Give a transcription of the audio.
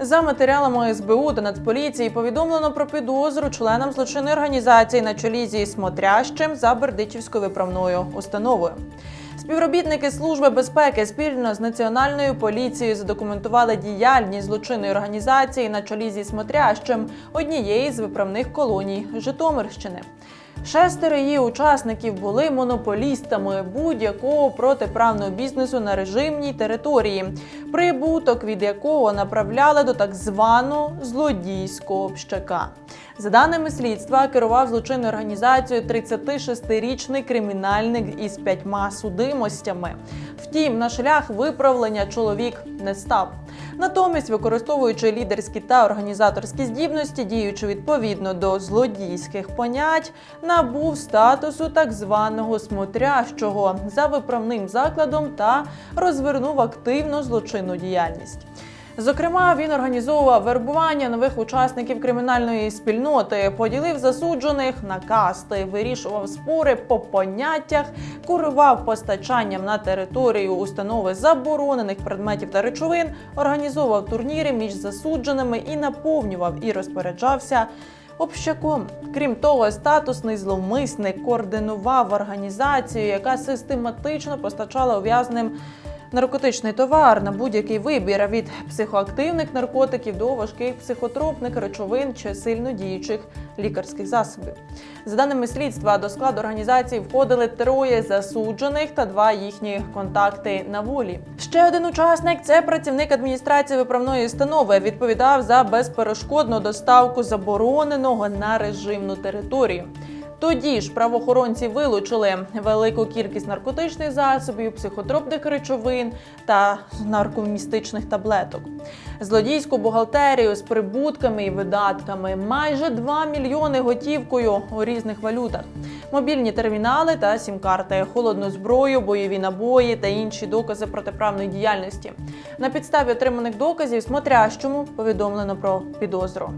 За матеріалами СБУ та Нацполіції повідомлено про підозру членам злочинної організації на чолі зі Смотрящим за Бердичівською виправною установою. Співробітники служби безпеки спільно з національною поліцією задокументували діяльність злочинної організації на чолі зі Смотрящим однієї з виправних колоній Житомирщини. Шестеро її учасників були монополістами будь-якого протиправного бізнесу на режимній території, прибуток від якого направляли до так званого злодійського общака. За даними слідства, керував злочинною організацією 36-річний кримінальник із п'ятьма судимостями. Втім, на шлях виправлення чоловік не став. Натомість, використовуючи лідерські та організаторські здібності, діючи відповідно до злодійських понять, набув статусу так званого смотрящого за виправним закладом та розвернув активну злочинну діяльність. Зокрема, він організовував вербування нових учасників кримінальної спільноти, поділив засуджених на касти, вирішував спори по поняттях, курував постачанням на територію установи заборонених предметів та речовин, організовував турніри між засудженими і наповнював і розпоряджався. Общаком, крім того, статусний зловмисник координував організацію, яка систематично постачала ув'язненим наркотичний товар на будь-який вибір від психоактивних наркотиків до важких психотропних речовин чи сильно діючих лікарських засобів. За даними слідства, до складу організації входили троє засуджених та два їхні контакти на волі. Ще один учасник це працівник адміністрації виправної установи. Відповідав за безперешкодну доставку забороненого на режимну територію. Тоді ж правоохоронці вилучили велику кількість наркотичних засобів, психотропних речовин та наркомістичних таблеток, злодійську бухгалтерію з прибутками і видатками, майже 2 мільйони готівкою у різних валютах, мобільні термінали та сім-карти, холодну зброю, бойові набої та інші докази протиправної діяльності. На підставі отриманих доказів смотрящому повідомлено про підозру.